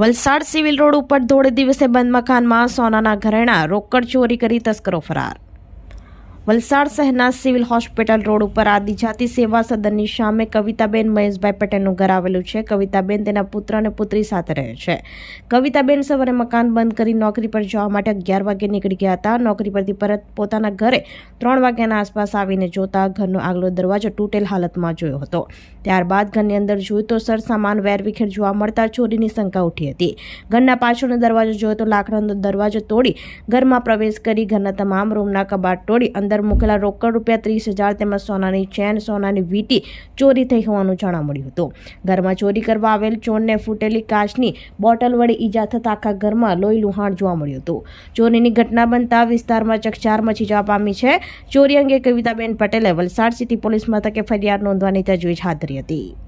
Valsad civil road ઉપર ધોળે દિવસે બંધ મકાનમાં સોનાના ઘરેણા રોકડ ચોરી કરી તસ્કરો ફરાર. વલસાડ શહેરના સિવિલ હોસ્પિટલ રોડ ઉપર આદિજાતિ સેવા સદનની સામે કવિતાબેન મહેશભાઈ પટેલનું ઘર આવેલું છે. કવિતાબેન તેના પુત્ર અને પુત્રી સાથે રહે છે. કવિતાબેન સવારે મકાન બંધ કરી નોકરી પર જવા માટે અગિયાર વાગે નીકળી ગયા હતા. નોકરી પરથી પરત પોતાના ઘરે ત્રણ વાગ્યાના આસપાસ આવીને જોતા ઘરનો આગલો દરવાજો તૂટેલ હાલતમાં જોયો હતો. ત્યારબાદ ઘરની અંદર જોયું તો સરસામાન વેરવિખેર જોવા મળતા ચોરીની શંકા ઉઠી હતી. ઘરના પાછળનો દરવાજો જોયો તો લાકડાનો દરવાજો તોડી ઘરમાં પ્રવેશ કરી ઘરના તમામ રૂમના કબાટ તોડી અંદર મૂકેલા રોકડ રૂપિયા ત્રીસ હજાર તેમજ સોનાની ચેન, સોનાની વીટી ચોરી થઈ હોવાનું જાણવા મળ્યું હતું. ઘરમાં ચોરી કરવા આવેલ ચોરને ફૂટેલી કાચની બોટલ વડે ઈજા થતા આખા ઘરમાં લોહી લુહાણ જોવા મળ્યું હતું. ચોરીની ઘટના બનતા વિસ્તારમાં ચકચાર મચી જવા પામી છે. ચોરી અંગે કવિતાબેન પટેલે વલસાડ સિટી પોલીસ મથકે ફરિયાદ નોંધવાની તજવીજ હાથ ધરી હતી.